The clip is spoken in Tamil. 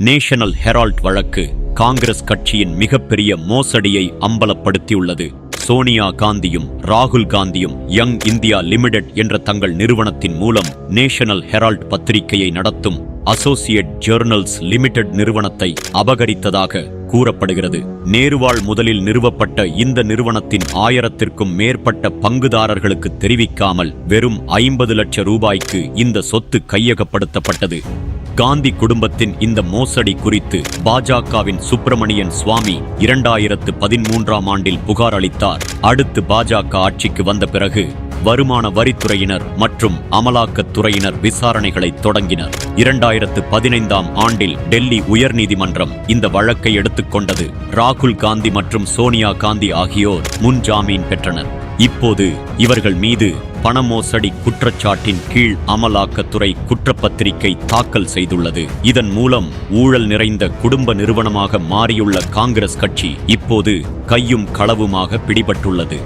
நேஷனல் ஹெரால்ட் வழக்கு காங்கிரஸ் கட்சியின் மிகப்பெரிய மோசடியை அம்பலப்படுத்தியுள்ளது. சோனியா காந்தியும் ராகுல் காந்தியும் யங் இந்தியா லிமிடெட் என்ற தங்கள் நிறுவனத்தின் மூலம் நேஷனல் ஹெரால்ட் பத்திரிகையை நடத்தும் அசோசியேட் ஜேர்னல்ஸ் லிமிடெட் நிறுவனத்தை அபகரித்ததாக கூறப்படுகிறது. நேருவாள் முதலில் நிறுவப்பட்ட இந்த நிறுவனத்தின் ஆயிரத்திற்கும் மேற்பட்ட பங்குதாரர்களுக்கு தெரிவிக்காமல் வெறும் ஐம்பது லட்சம் ரூபாய்க்கு இந்த சொத்து கையகப்படுத்தப்பட்டது. காந்தி குடும்பத்தின் இந்த மோசடி குறித்து பாஜகவின் சுப்பிரமணியன் சுவாமி இரண்டாயிரத்து பதிமூன்றாம் ஆண்டில் புகார் அளித்தார். அடுத்து பாஜக ஆட்சிக்கு வந்த பிறகு வருமான வரித்துறையினர் மற்றும் அமலாக்கத்துறையினர் விசாரணைகளை தொடங்கினர். இரண்டாயிரத்து பதினைந்தாம் ஆண்டில் டெல்லி உயர்நீதிமன்றம் இந்த வழக்கை எடுத்துக்கொண்டது ராகுல் காந்தி மற்றும் சோனியா காந்தி ஆகியோர் முன் ஜாமீன் பெற்றனர். இப்போது இவர்கள் மீது பண மோசடி குற்றச்சாட்டின் கீழ் அமலாக்கத்துறை குற்றப்பத்திரிகை தாக்கல் செய்துள்ளது. இதன் மூலம் ஊழல் நிறைந்த குடும்ப நிறுவனமாக மாறியுள்ள காங்கிரஸ் கட்சி இப்போது கையும் களவுமாக பிடிபட்டுள்ளது.